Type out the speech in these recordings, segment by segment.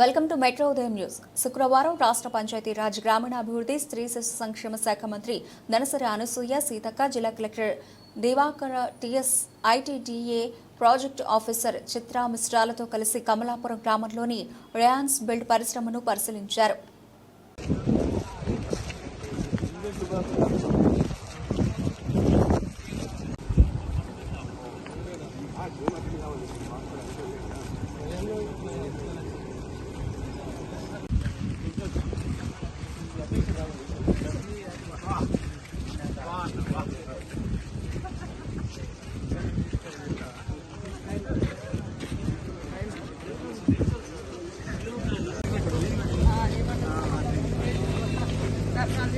Welcome to metro ఉదయం news శుక్రవారం రాష్ట్ర పంచాయతీరాజ్ గ్రామీణాభివృద్ధి స్త్రీ శిశు సంక్షేమ శాఖ మంత్రి ధనసరి అనసూయ సీతక్క జిల్లా collector Divakara TS ITDA project officer Chitra మిశ్రాలతో కలిసి కమలాపురం గ్రామంలోని రియాన్స్ బిల్డ్ పరిశ్రమను పరిశీలించారు.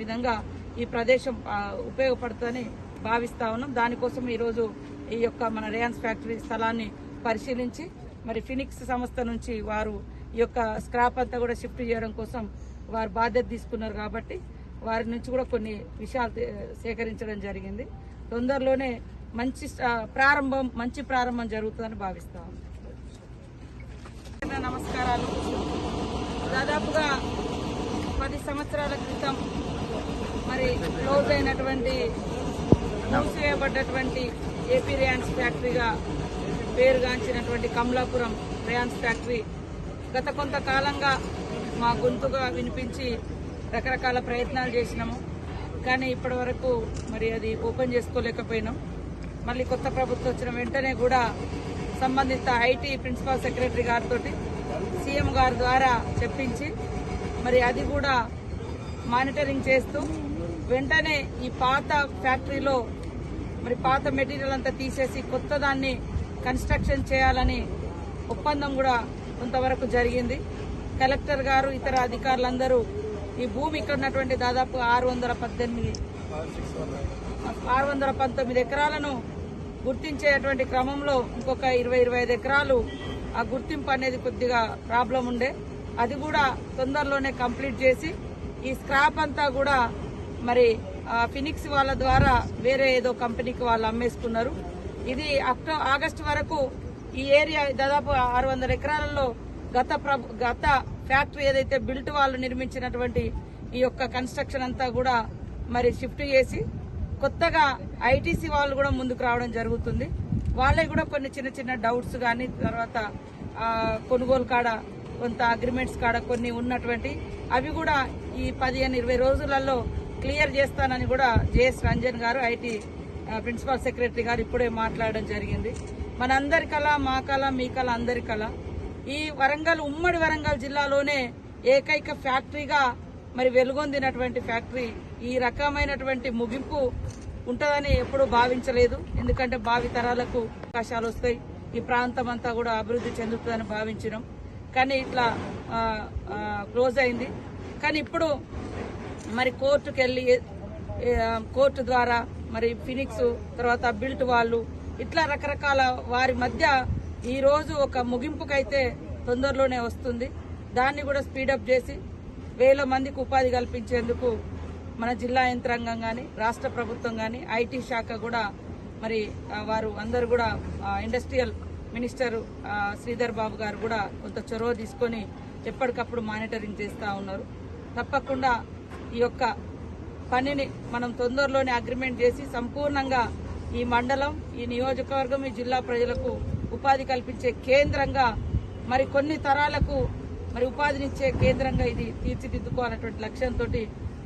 విధంగా ఈ ప్రదేశం ఉపయోగపడుతుందని భావిస్తా ఉన్నాం. దానికోసం ఈరోజు ఈ యొక్క మన రేయాన్స్ ఫ్యాక్టరీ స్థలాన్ని పరిశీలించి మరి ఫినిక్స్ సంస్థ నుంచి వారు ఈ యొక్క స్క్రాప్ అంతా కూడా షిఫ్ట్ చేయడం కోసం వారు బాధ్యత తీసుకున్నారు కాబట్టి వారి నుంచి కూడా కొన్ని విషయాలు సేకరించడం జరిగింది. తొందరలోనే మంచి ప్రారంభం మంచి ప్రారంభం జరుగుతుందని భావిస్తాం. నమస్కారాలు. దాదాపుగా పది సంవత్సరాల క్రితం మరి క్లోజ్ అయినటువంటి మూసివేయబడ్డటువంటి ఏపీ రియాన్స్ ఫ్యాక్టరీగా పేరుగాంచినటువంటి కమలాపురం రియాన్స్ ఫ్యాక్టరీ గత కొంతకాలంగా మా గొంతుగా వినిపించి రకరకాల ప్రయత్నాలు చేసినాము. కానీ ఇప్పటి వరకు మరి అది ఓపెన్ చేసుకోలేకపోయినాం. మళ్ళీ కొత్త ప్రభుత్వం వచ్చిన వెంటనే కూడా సంబంధిత ఐటీ ప్రిన్సిపల్ సెక్రటరీ గారితో సీఎం గారి ద్వారా చెప్పించి మరి అది కూడా మానిటరింగ్ చేస్తూ వెంటనే ఈ పాత ఫ్యాక్టరీలో మరి పాత మెటీరియల్ అంతా తీసేసి కొత్త దాన్ని కన్స్ట్రక్షన్ చేయాలని ఒప్పందం కూడా కొంతవరకు జరిగింది. కలెక్టర్ గారు ఇతర అధికారులందరూ ఈ భూమి ఇక్కడ ఉన్నటువంటి దాదాపు ఆరు వందల పద్దెనిమిది ఆరు వందల పంతొమ్మిది ఎకరాలను గుర్తించేటువంటి క్రమంలో ఇంకొక ఇరవై ఇరవై ఐదు ఎకరాలు ఆ గుర్తింపు అనేది కొద్దిగా ప్రాబ్లం ఉండే. అది కూడా తొందరలోనే కంప్లీట్ చేసి ఈ స్క్రాప్ అంతా కూడా మరి ఫినిక్స్ వాళ్ళ ద్వారా వేరే ఏదో కంపెనీకి వాళ్ళు అమ్మేసుకున్నారు. ఇది అక్టో ఆగస్టు వరకు ఈ ఏరియా దాదాపు ఆరు వందల ఎకరాలలో గత ప్రభు గత ఫ్యాక్టరీ ఏదైతే బిల్ట్ వాళ్ళు నిర్మించినటువంటి ఈ యొక్క కన్స్ట్రక్షన్ అంతా కూడా మరి షిఫ్ట్ చేసి కొత్తగా ఐటీసీ వాళ్ళు కూడా ముందుకు రావడం జరుగుతుంది. వాళ్ళకి కూడా కొన్ని చిన్న చిన్న డౌట్స్ కానీ తర్వాత కొనుగోలు కాడ కొంత అగ్రిమెంట్స్ కాడ కొన్ని ఉన్నటువంటి అవి కూడా ఈ పదిహేను ఇరవై రోజులలో క్లియర్ చేస్తానని కూడా జేఎస్ రంజన్ గారు ఐటీ ప్రిన్సిపల్ సెక్రటరీ గారు ఇప్పుడే మాట్లాడడం జరిగింది. మనందరి కళ మా కళ మీ కళ అందరి కళ ఈ వరంగల్ ఉమ్మడి వరంగల్ జిల్లాలోనే ఏకైక ఫ్యాక్టరీగా మరి వెలుగొందినటువంటి ఫ్యాక్టరీ ఈ రకమైనటువంటి ముగింపు ఉంటుందని ఎప్పుడూ భావించలేదు. ఎందుకంటే భావి తరాలకు అవకాశాలు వస్తాయి. ఈ ప్రాంతం అంతా కూడా అభివృద్ధి చెందుతుందని భావించినాం. కానీ ఇట్లా క్లోజ్ అయింది. కానీ ఇప్పుడు మరి కోర్టుకు వెళ్ళి కోర్టు ద్వారా మరి ఫినిక్స్ తర్వాత బిల్ట్ వాళ్ళు ఇట్లా రకరకాల వారి మధ్య ఈరోజు ఒక ముగింపుకైతే తొందరలోనే వస్తుంది. దాన్ని కూడా స్పీడప్ చేసి వేల మందికి ఉపాధి కల్పించేందుకు మన జిల్లా యంత్రాంగం కానీ రాష్ట్ర ప్రభుత్వం కానీ ఐటీ శాఖ కూడా మరి వారు అందరు కూడా ఇండస్ట్రియల్ మినిస్టర్ శ్రీధర్ బాబు గారు కూడా కొంత చొరవ తీసుకొని ఎప్పటికప్పుడు మానిటరింగ్ చేస్తూ ఉన్నారు. తప్పకుండా ఈ యొక్క పనిని మనం తొందరలోనే అగ్రిమెంట్ చేసి సంపూర్ణంగా ఈ మండలం ఈ నియోజకవర్గం ఈ జిల్లా ప్రజలకు ఉపాధి కల్పించే కేంద్రంగా మరి కొన్ని తరాలకు మరి ఉపాధినిచ్చే కేంద్రంగా ఇది తీర్చిదిద్దుకోవాలన్నటువంటి లక్ష్యంతో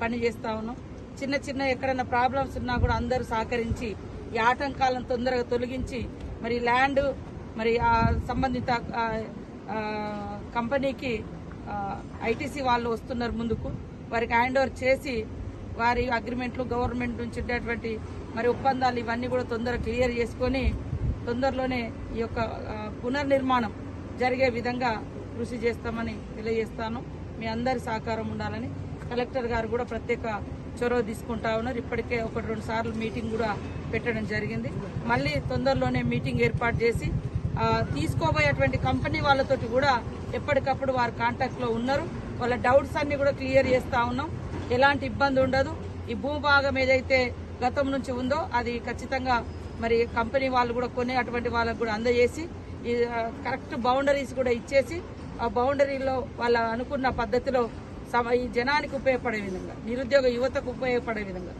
పని చేస్తా ఉన్నాం. చిన్న చిన్న ఎక్కడైనా ప్రాబ్లమ్స్ ఉన్నా కూడా అందరూ సహకరించి ఈ ఆటంకాలను తొందరగా తొలగించి మరి ల్యాండ్ మరి ఆ సంబంధిత కంపెనీకి ఐటీసీ వాళ్ళు వస్తున్నారు ముందుకు. వారికి హ్యాండ్ ఓవర్ చేసి వారి అగ్రిమెంట్లు గవర్నమెంట్ నుంచి ఉండేటువంటి మరి ఒప్పందాలు ఇవన్నీ కూడా తొందరగా క్లియర్ చేసుకొని తొందరలోనే ఈ యొక్క పునర్నిర్మాణం జరిగే విధంగా కృషి చేస్తామని తెలియజేస్తాను. మీ అందరి సహకారం ఉండాలని కలెక్టర్ గారు కూడా ప్రత్యేక చొరవ తీసుకుంటా ఉన్నారు. ఇప్పటికే ఒకటి రెండు సార్లు మీటింగ్ కూడా పెట్టడం జరిగింది. మళ్ళీ తొందరలోనే మీటింగ్ ఏర్పాటు చేసి తీసుకోబోయేటువంటి కంపెనీ వాళ్ళతోటి కూడా ఎప్పటికప్పుడు వారు కాంటాక్ట్లో ఉన్నారు. వాళ్ళ డౌట్స్ అన్ని కూడా క్లియర్ చేస్తూ ఉన్నాం. ఎలాంటి ఇబ్బంది ఉండదు. ఈ భూభాగం ఏదైతే గతం నుంచి ఉందో అది ఖచ్చితంగా మరి కంపెనీ వాళ్ళు కూడా కొనే అటువంటి వాళ్ళకు కూడా అందజేసి ఈ కరెక్ట్ బౌండరీస్ కూడా ఇచ్చేసి ఆ బౌండరీలో వాళ్ళ అనుకున్న పద్ధతిలో ఈ జనానికి ఉపయోగపడే విధంగా నిరుద్యోగ యువతకు ఉపయోగపడే విధంగా.